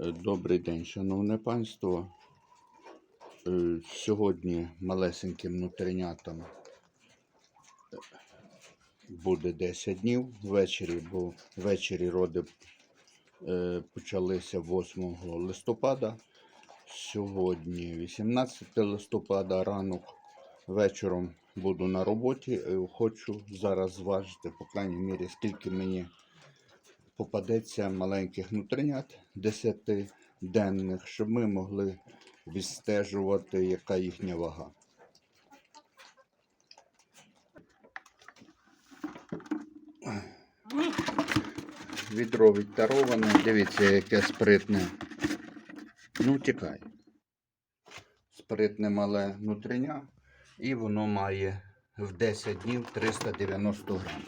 Добрий день, шановне панство. Е, Сьогодні малесеньким внутрінятам е, буде 10 днів ввечері, бо ввечері роди е, почалися 8 листопада. Сьогодні 18 листопада ранок. Вечором буду на роботі. Е, Хочу зараз зважити, по крайній мірі, скільки мені попадеться маленьких внутрінят 10-денних, щоб ми могли відстежувати, яка їхня вага. Відро відтароване, дивіться, яке спритне. Ну, тікай. Спритне мале внутріня, і воно має в 10 днів 390 грам.